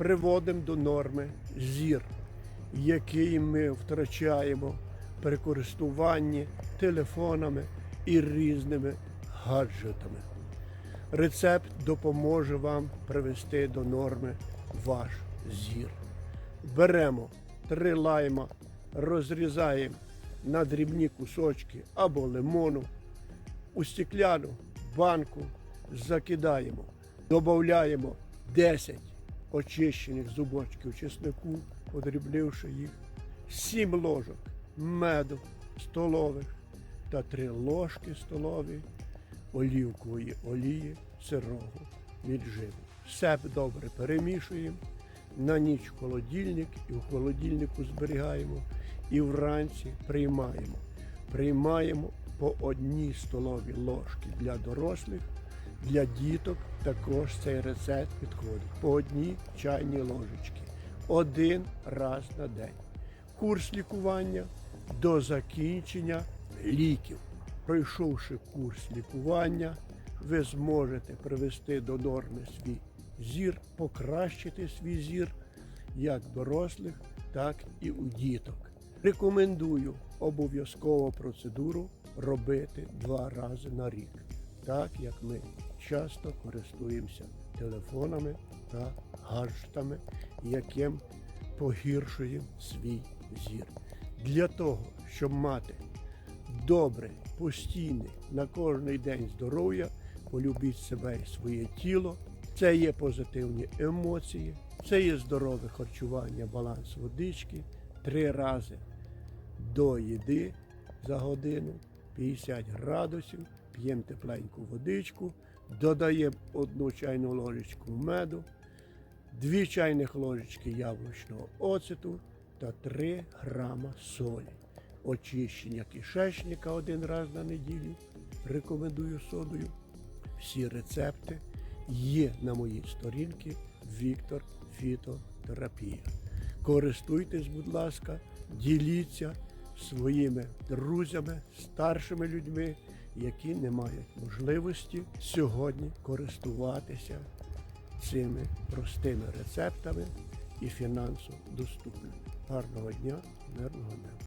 приводимо до норми зір, який ми втрачаємо при користуванні телефонами і різними гаджетами. Рецепт допоможе вам привести до норми ваш зір. Беремо три лайма, розрізаємо на дрібні кусочки або лимону, у стекляну банку закидаємо, додаємо 10 очищених зубочків чеснику, подрібнивши їх, 7 ложок меду столових та 3 ложки столові олівкової олії сирого відживу. Все добре перемішуємо, на ніч в холодильник і в холодильнику зберігаємо і вранці приймаємо. Приймаємо по одній столовій ложки для дорослих, для діток також цей рецепт підходить. По одній чайній ложечки. Один раз на день. Курс лікування до закінчення ліків. Пройшовши курс лікування, ви зможете привести до норми свій зір, покращити свій зір як дорослих, так і у діток. Рекомендую обов'язково процедуру робити два рази на рік, так як ми часто користуємося телефонами та гаджетами, яким погіршуємо свій зір. Для того, щоб мати добре, постійне, на кожний день здоров'я, полюбіть себе і своє тіло. Це є позитивні емоції, це є здорове харчування, баланс водички, три рази до їди за годину, 50 градусів, п'ємо тепленьку водичку, додаємо одну чайну ложечку меду, дві чайних ложечки яблучного оцету та 3 грама солі. Очищення кишечника один раз на неділю. Рекомендую содою. Всі рецепти є на моїй сторінці Віктор Фітотерапія. Користуйтесь, будь ласка, діліться своїми друзями, старшими людьми, які не мають можливості сьогодні користуватися цими простими рецептами і фінансово доступними. Гарного дня, мирного неба!